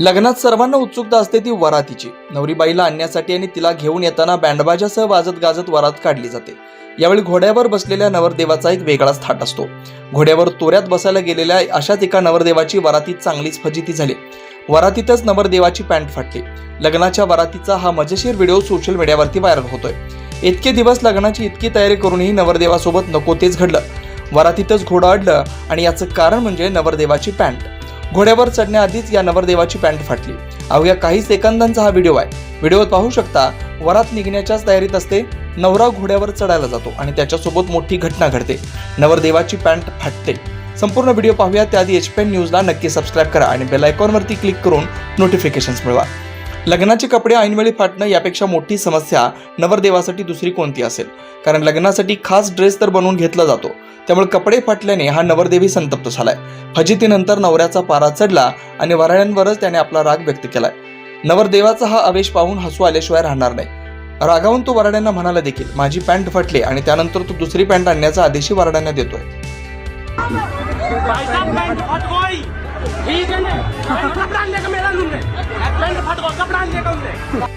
लग्नात सर्वांना उत्सुकता असते ती वरातीची. नवरीबाईला आणण्यासाठी आणि तिला घेऊन येताना बँडबाजासह वाजत गाजत वरात काढली जाते. यावेळी घोड्यावर बसलेल्या नवरदेवाचा एक वेगळाच थाट असतो. घोड्यावर तोऱ्यात बसायला गेलेल्या अशाच एका नवरदेवाची वरातीत चांगलीच फजिती झाली. वरातीतच नवरदेवाची पॅन्ट फाटली. लग्नाच्या वरातीचा हा मजेशीर व्हिडिओ सोशल मीडियावरती व्हायरल होतोय. इतके दिवस लग्नाची इतकी तयारी करूनही नवरदेवासोबत नको तेच घडलं. वरातीतच घोडं अडलं आणि याचं कारण म्हणजे नवरदेवाची पॅन्ट. घोड्यावर चढण्याआधीच या नवरदेवाची पॅन्ट फाटली. अवघ्या काही सेकंदांचा हा व्हिडिओ आहे. व्हिडिओत पाहू शकता वरात निघण्याच्याच तयारीत असते नवरा घोड्यावर चढायला जातो आणि त्याच्यासोबत मोठी घटना घडते. नवरदेवाची पॅन्ट फाटते. संपूर्ण व्हिडिओ पाहूया त्याआधी एच पी एन न्यूजला नक्की सबस्क्राईब करा आणि बेल आयकॉनवरती क्लिक करून नोटिफिकेशन्स मिळवा. लग्नाचे कपडे ऐनवेळी फाटणं यापेक्षा मोठी समस्या नवरदेवासाठी दुसरी कोणती असेल? कारण लग्नासाठी खास ड्रेस तर बनवून घेतला जातो. त्यामुळे कपडे फाटल्याने हा नवरदेवी संतप्त झालाय. फजितीनंतर नवऱ्याचा पारा चढला आणि वऱ्हाड्यांवरच त्याने आपला राग व्यक्त केलाय. नवरदेवाचा हा आवेश पाहून हसू आल्याशिवाय राहणार नाही. रागावून तो वराड्यांना म्हणाला देखील माझी पॅन्ट फटली आणि त्यानंतर तो दुसरी पॅन्ट आणण्याचा आदेशही वराड्यांना देतोय.